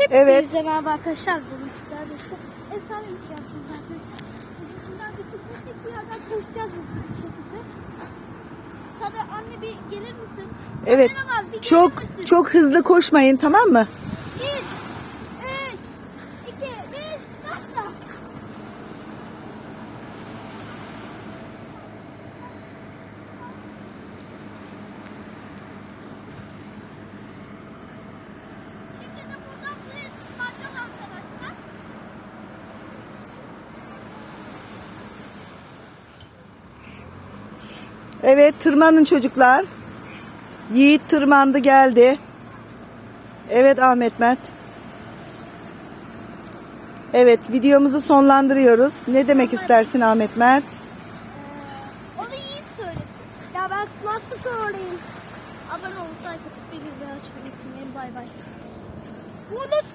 Evet. evet. merhaba arkadaşlar. Bugün sizlerle işte efsane bir şey yapacağız arkadaşlar. Şimdiden bir buradaki yerden koşacağız hızlı bir şekilde. Tabii anne bir gelir misin? Evet. Kameraman, bir gelir Çok misin? çok hızlı koşmayın tamam mı? Bir, üç, iki, bir, başla. Şimdi Evet tırmanın çocuklar. Yiğit tırmandı geldi. Evet Ahmet Mert. Evet videomuzu sonlandırıyoruz. Ne demek istersin Ahmet Mert? Onu Yiğit söylesin. Ya ben nasıl söyleyeyim? Abone olup like atıp bildirimleri açmayı unutmayın. Bay bay. Unutmayın.